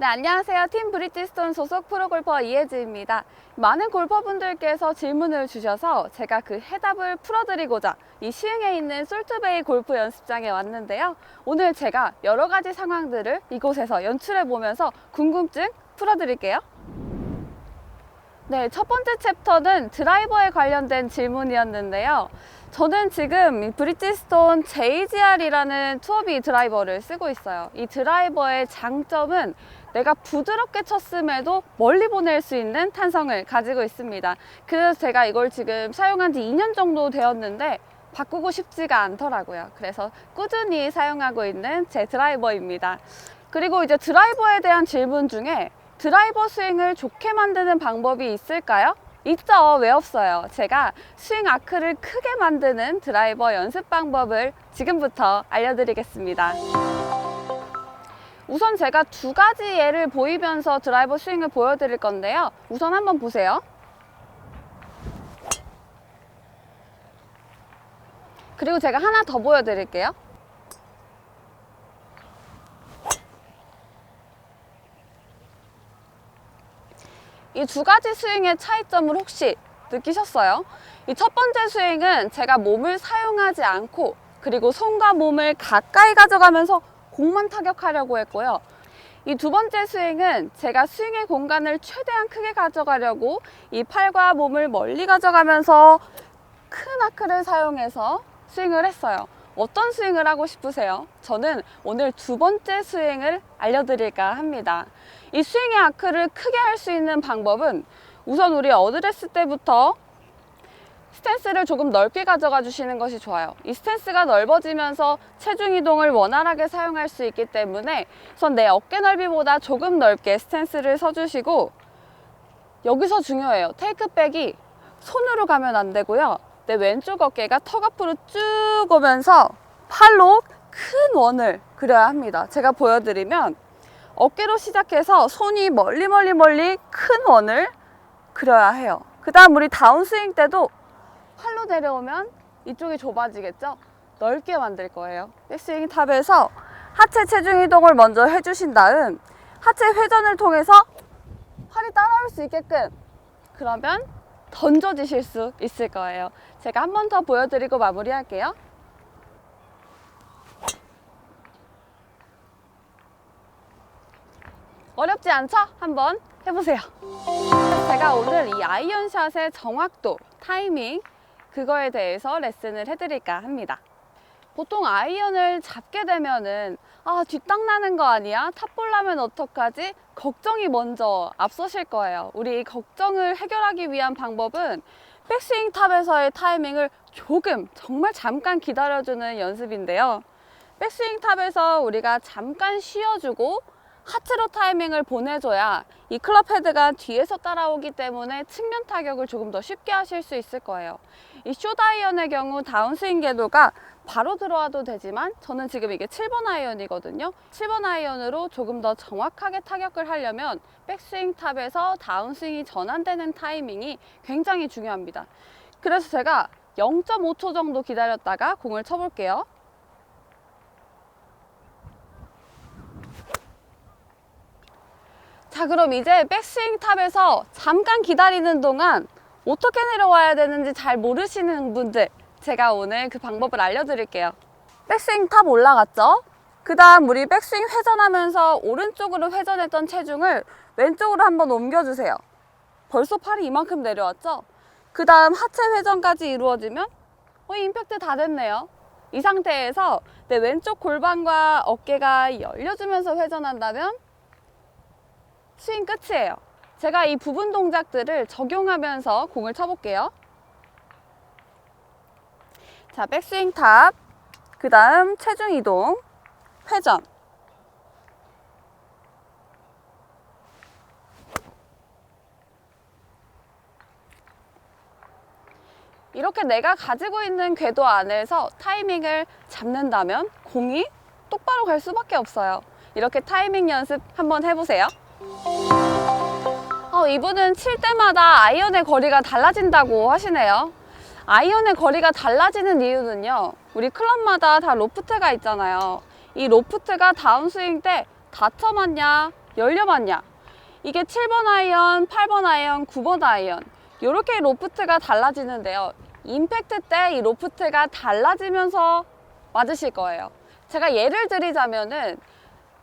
네, 안녕하세요. 팀 브리티스톤 소속 프로골퍼 이혜지입니다. 많은 골퍼분들께서 질문을 주셔서 제가 그 해답을 풀어드리고자 이 시흥에 있는 솔트베이 골프 연습장에 왔는데요. 오늘 제가 여러 가지 상황들을 이곳에서 연출해 보면서 궁금증 풀어드릴게요. 네, 첫 번째 챕터는 드라이버에 관련된 질문이었는데요. 저는 지금 이 브리티스톤 JGR이라는 투어비 드라이버를 쓰고 있어요. 이 드라이버의 장점은 내가 부드럽게 쳤음에도 멀리 보낼 수 있는 탄성을 가지고 있습니다. 그래서 제가 이걸 지금 사용한 지 2년 정도 되었는데 바꾸고 싶지가 않더라고요. 그래서 꾸준히 사용하고 있는 제 드라이버입니다. 그리고 이제 드라이버에 대한 질문 중에 드라이버 스윙을 좋게 만드는 방법이 있을까요? 있죠. 왜 없어요? 제가 스윙 아크를 크게 만드는 드라이버 연습 방법을 지금부터 알려드리겠습니다. 우선 제가 두 가지 예를 보이면서 드라이버 스윙을 보여드릴 건데요. 우선 한번 보세요. 그리고 제가 하나 더 보여드릴게요. 이 두 가지 스윙의 차이점을 혹시 느끼셨어요? 이 첫 번째 스윙은 제가 몸을 사용하지 않고 그리고 손과 몸을 가까이 가져가면서 공만 타격하려고 했고요. 이 두 번째 스윙은 제가 스윙의 공간을 최대한 크게 가져가려고 이 팔과 몸을 멀리 가져가면서 큰 아크를 사용해서 스윙을 했어요. 어떤 스윙을 하고 싶으세요? 저는 오늘 두 번째 스윙을 알려드릴까 합니다. 이 스윙의 아크를 크게 할 수 있는 방법은 우선 우리 어드레스 때부터 스탠스를 조금 넓게 가져가 주시는 것이 좋아요. 이 스탠스가 넓어지면서 체중 이동을 원활하게 사용할 수 있기 때문에 우선 내 어깨 넓이보다 조금 넓게 스탠스를 서주시고 여기서 중요해요. 테이크백이 손으로 가면 안 되고요. 내 왼쪽 어깨가 턱 앞으로 쭉 오면서 팔로 큰 원을 그려야 합니다. 제가 보여드리면 어깨로 시작해서 손이 멀리 멀리 멀리 큰 원을 그려야 해요. 그 다음 우리 다운스윙 때도 팔로 내려오면 이쪽이 좁아지겠죠? 넓게 만들 거예요. 백스윙 탑에서 하체 체중 이동을 먼저 해주신 다음 하체 회전을 통해서 팔이 따라올 수 있게끔 그러면 던져지실 수 있을 거예요. 제가 한 번 더 보여드리고 마무리할게요. 어렵지 않죠? 한번 해보세요. 제가 오늘 이 아이언샷의 정확도, 타이밍, 그거에 대해서 레슨을 해드릴까 합니다. 보통 아이언을 잡게 되면은 아 뒷땅 나는 거 아니야? 탑볼 나면 어떡하지? 걱정이 먼저 앞서실 거예요. 우리 이 걱정을 해결하기 위한 방법은 백스윙 탑에서의 타이밍을 조금 정말 잠깐 기다려주는 연습인데요. 백스윙 탑에서 우리가 잠깐 쉬어주고 하체로 타이밍을 보내줘야 이 클럽 헤드가 뒤에서 따라오기 때문에 측면 타격을 조금 더 쉽게 하실 수 있을 거예요. 이 숏아이언의 경우 다운스윙 궤도가 바로 들어와도 되지만 저는 지금 이게 7번 아이언이거든요. 7번 아이언으로 조금 더 정확하게 타격을 하려면 백스윙 탑에서 다운스윙이 전환되는 타이밍이 굉장히 중요합니다. 그래서 제가 0.5초 정도 기다렸다가 공을 쳐볼게요. 자 그럼 이제 백스윙 탑에서 잠깐 기다리는 동안 어떻게 내려와야 되는지 잘 모르시는 분들 제가 오늘 그 방법을 알려드릴게요 백스윙 탑 올라갔죠? 그 다음 우리 백스윙 회전하면서 오른쪽으로 회전했던 체중을 왼쪽으로 한번 옮겨주세요 벌써 팔이 이만큼 내려왔죠? 그 다음 하체 회전까지 이루어지면 어, 임팩트 다 됐네요 이 상태에서 내 왼쪽 골반과 어깨가 열려주면서 회전한다면 스윙 끝이에요. 제가 이 부분 동작들을 적용하면서 공을 쳐볼게요. 자, 백스윙 탑, 그 다음 체중 이동, 회전. 이렇게 내가 가지고 있는 궤도 안에서 타이밍을 잡는다면 공이 똑바로 갈 수밖에 없어요. 이렇게 타이밍 연습 한번 해보세요. 어, 이분은 칠 때마다 아이언의 거리가 달라진다고 하시네요. 아이언의 거리가 달라지는 이유는요. 우리 클럽마다 다 로프트가 있잖아요. 이 로프트가 다운스윙 때 닫혀 맞냐, 열려봤냐? 이게 7번 아이언, 8번 아이언, 9번 아이언 이렇게 로프트가 달라지는데요. 임팩트 때 이 로프트가 달라지면서 맞으실 거예요. 제가 예를 들이자면은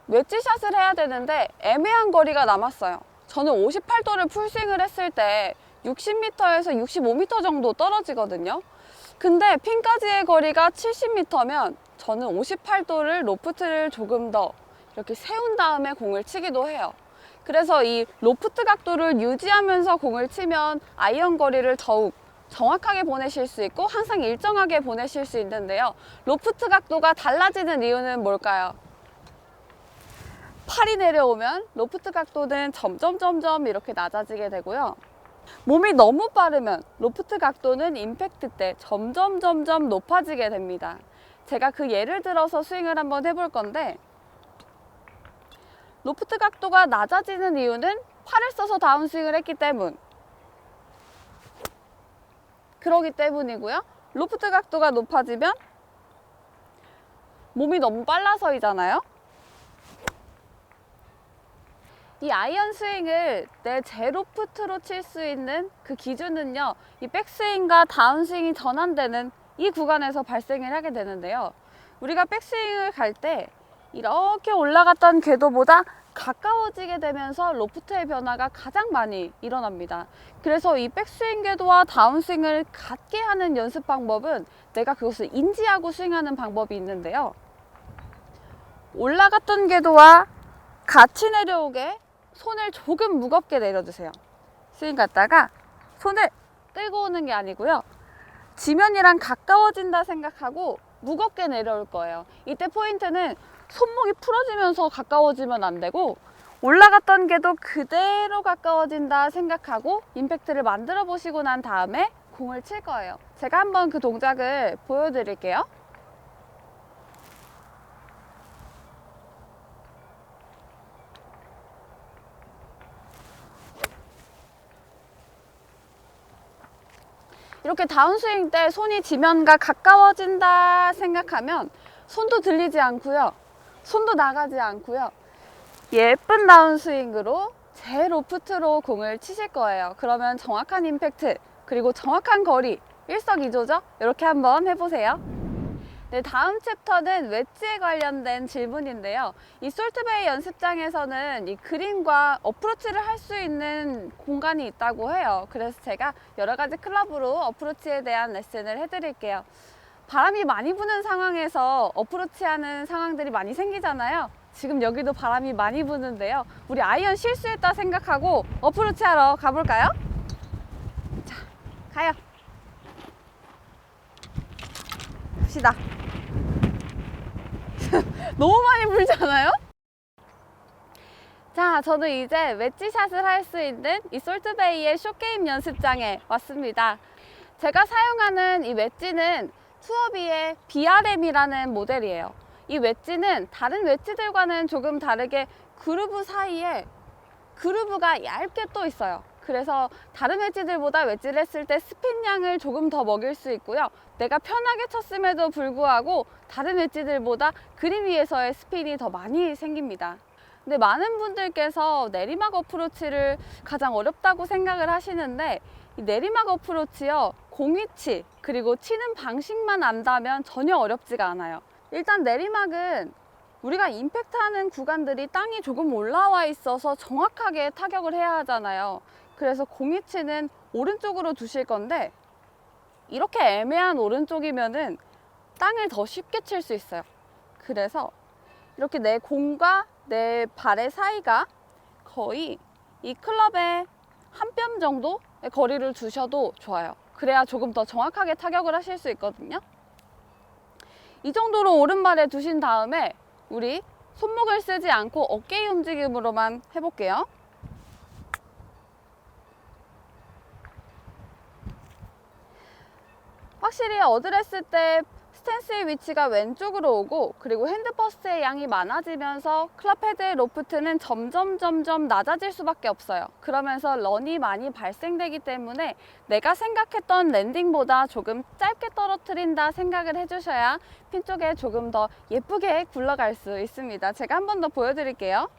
웨지샷을 해야 되는데 애매한 거리가 남았어요. 저는 58도를 풀스윙을 했을 때 60m에서 65m 정도 떨어지거든요. 근데 핀까지의 거리가 70m면 저는 58도를 로프트를 조금 더 이렇게 세운 다음에 공을 치기도 해요. 그래서 이 로프트 각도를 유지하면서 공을 치면 아이언 거리를 더욱 정확하게 보내실 수 있고 항상 일정하게 보내실 수 있는데요. 로프트 각도가 달라지는 이유는 뭘까요? 팔이 내려오면 로프트 각도는 점점 점점 이렇게 낮아지게 되고요. 몸이 너무 빠르면 로프트 각도는 임팩트 때 점점 점점 높아지게 됩니다. 제가 그 예를 들어서 스윙을 한번 해볼 건데 로프트 각도가 낮아지는 이유는 팔을 써서 다운스윙을 했기 때문 그러기 때문이고요. 로프트 각도가 높아지면 몸이 너무 빨라서이잖아요. 이 아이언 스윙을 내 제로프트로 칠 수 있는 그 기준은요. 이 백스윙과 다운스윙이 전환되는 이 구간에서 발생을 하게 되는데요. 우리가 백스윙을 갈 때 이렇게 올라갔던 궤도보다 가까워지게 되면서 로프트의 변화가 가장 많이 일어납니다. 그래서 이 백스윙 궤도와 다운스윙을 같게 하는 연습 방법은 내가 그것을 인지하고 스윙하는 방법이 있는데요. 올라갔던 궤도와 같이 내려오게 손을 조금 무겁게 내려주세요. 스윙 갔다가 손을 끌고 오는 게 아니고요. 지면이랑 가까워진다 생각하고 무겁게 내려올 거예요. 이때 포인트는 손목이 풀어지면서 가까워지면 안 되고 올라갔던 게도 그대로 가까워진다 생각하고 임팩트를 만들어 보시고 난 다음에 공을 칠 거예요. 제가 한번 그 동작을 보여드릴게요. 이렇게 다운스윙 때 손이 지면과 가까워진다 생각하면 손도 들리지 않고요. 손도 나가지 않고요. 예쁜 다운스윙으로 제 로프트로 공을 치실 거예요. 그러면 정확한 임팩트 그리고 정확한 거리 일석이조죠? 이렇게 한번 해보세요. 네, 다음 챕터는 웨지에 관련된 질문인데요. 이 솔트베이 연습장에서는 이 그린과 어프로치를 할 수 있는 공간이 있다고 해요. 그래서 제가 여러 가지 클럽으로 어프로치에 대한 레슨을 해드릴게요. 바람이 많이 부는 상황에서 어프로치 하는 상황들이 많이 생기잖아요. 지금 여기도 바람이 많이 부는데요. 우리 아이언 실수했다 생각하고 어프로치 하러 가볼까요? 자, 가요. 갑시다. 너무 많이 불잖아요? 자, 저는 이제 웨지샷을 할 수 있는 이 솔트베이의 쇼게임 연습장에 왔습니다. 제가 사용하는 이 웨지는 투어비의 BRM이라는 모델이에요. 이 웨지는 다른 웨지들과는 조금 다르게 그루브 사이에 그루브가 얇게 또 있어요. 그래서 다른 웨지들보다 웨지를 했을 때 스핀 양을 조금 더 먹일 수 있고요. 내가 편하게 쳤음에도 불구하고 다른 웨지들보다 그린 위에서의 스핀이 더 많이 생깁니다. 근데 많은 분들께서 내리막 어프로치를 가장 어렵다고 생각을 하시는데 이 내리막 어프로치요 공위치 그리고 치는 방식만 안다면 전혀 어렵지가 않아요. 일단 내리막은 우리가 임팩트하는 구간들이 땅이 조금 올라와 있어서 정확하게 타격을 해야 하잖아요. 그래서 공이치는 오른쪽으로 두실 건데 이렇게 애매한 오른쪽이면은 땅을 더 쉽게 칠 수 있어요. 그래서 이렇게 내 공과 내 발의 사이가 거의 이 클럽의 한 뼘 정도의 거리를 두셔도 좋아요. 그래야 조금 더 정확하게 타격을 하실 수 있거든요. 이 정도로 오른발에 두신 다음에 우리 손목을 쓰지 않고 어깨 움직임으로만 해볼게요. 확실히 어드레스 때 스탠스의 위치가 왼쪽으로 오고 그리고 핸드버스의 양이 많아지면서 클럽 헤드의 로프트는 점점 점점 낮아질 수밖에 없어요. 그러면서 런이 많이 발생되기 때문에 내가 생각했던 랜딩보다 조금 짧게 떨어뜨린다 생각을 해주셔야 핀 쪽에 조금 더 예쁘게 굴러갈 수 있습니다. 제가 한 번 더 보여드릴게요.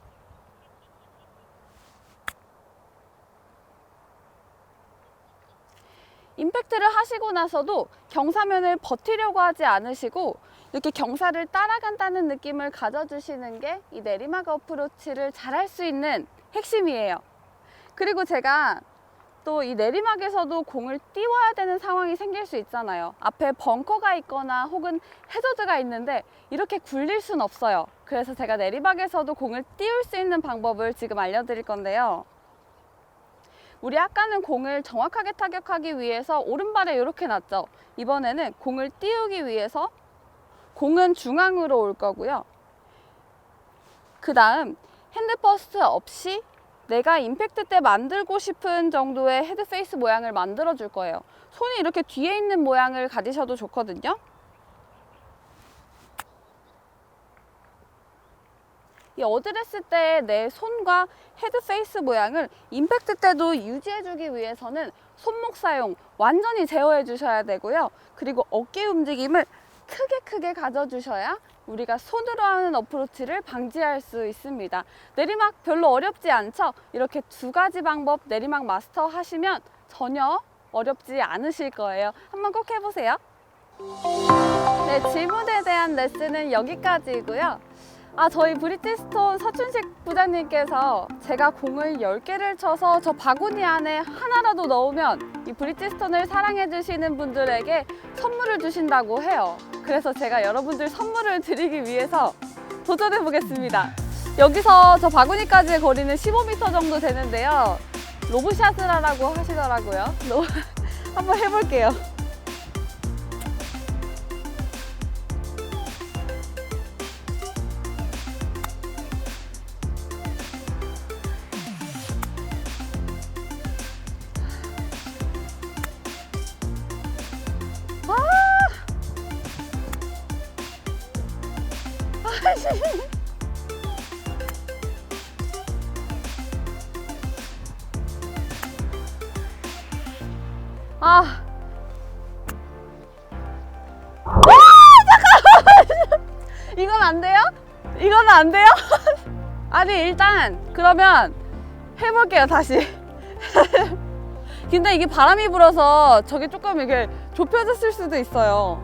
임팩트를 하시고 나서도 경사면을 버티려고 하지 않으시고 이렇게 경사를 따라간다는 느낌을 가져주시는 게 이 내리막 어프로치를 잘할 수 있는 핵심이에요. 그리고 제가 또 이 내리막에서도 공을 띄워야 되는 상황이 생길 수 있잖아요. 앞에 벙커가 있거나 혹은 해저드가 있는데 이렇게 굴릴 순 없어요. 그래서 제가 내리막에서도 공을 띄울 수 있는 방법을 지금 알려드릴 건데요. 우리 아까는 공을 정확하게 타격하기 위해서 오른발에 이렇게 놨죠. 이번에는 공을 띄우기 위해서 공은 중앙으로 올 거고요. 그 다음 핸드퍼스트 없이 내가 임팩트 때 만들고 싶은 정도의 헤드 페이스 모양을 만들어 줄 거예요. 손이 이렇게 뒤에 있는 모양을 가지셔도 좋거든요. 이 어드레스 때 내 손과 헤드 페이스 모양을 임팩트 때도 유지해 주기 위해서는 손목 사용 완전히 제어해 주셔야 되고요. 그리고 어깨 움직임을 크게 크게 가져 주셔야 우리가 손으로 하는 어프로치를 방지할 수 있습니다. 내리막 별로 어렵지 않죠? 이렇게 두 가지 방법 내리막 마스터 하시면 전혀 어렵지 않으실 거예요. 한번 꼭 해보세요. 네, 질문에 대한 레슨은 여기까지고요. 아, 저희 브리티스톤 서춘식 부장님께서 제가 공을 10개를 쳐서 저 바구니 안에 하나라도 넣으면 이 브리티스톤을 사랑해주시는 분들에게 선물을 주신다고 해요. 그래서 제가 여러분들 선물을 드리기 위해서 도전해 보겠습니다. 여기서 저 바구니까지의 거리는 15m 정도 되는데요. 로브샷을 하라고 하시더라고요. 로- 한번 해볼게요. 돼요? 이건 안 돼요? 아니, 일단, 그러면 해볼게요, 다시. 근데 이게 바람이 불어서 저게 조금 이게 좁혀졌을 수도 있어요.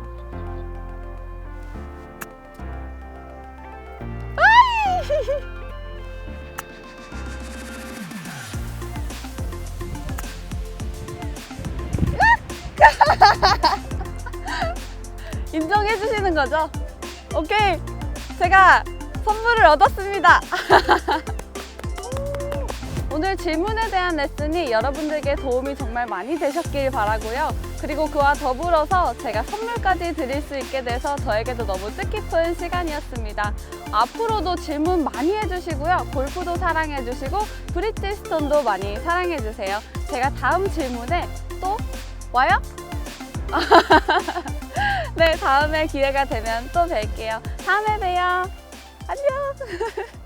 인정해 주시는 거죠? 오케이. 제가 선물을 얻었습니다. 오늘 질문에 대한 레슨이 여러분들께 도움이 정말 많이 되셨길 바라고요. 그리고 그와 더불어서 제가 선물까지 드릴 수 있게 돼서 저에게도 너무 뜻깊은 시간이었습니다. 앞으로도 질문 많이 해주시고요. 골프도 사랑해주시고 브리티스톤도 많이 사랑해주세요. 제가 다음 질문에 또 와요? 네, 다음에 기회가 되면 또 뵐게요. 다음에 봬요. 안녕.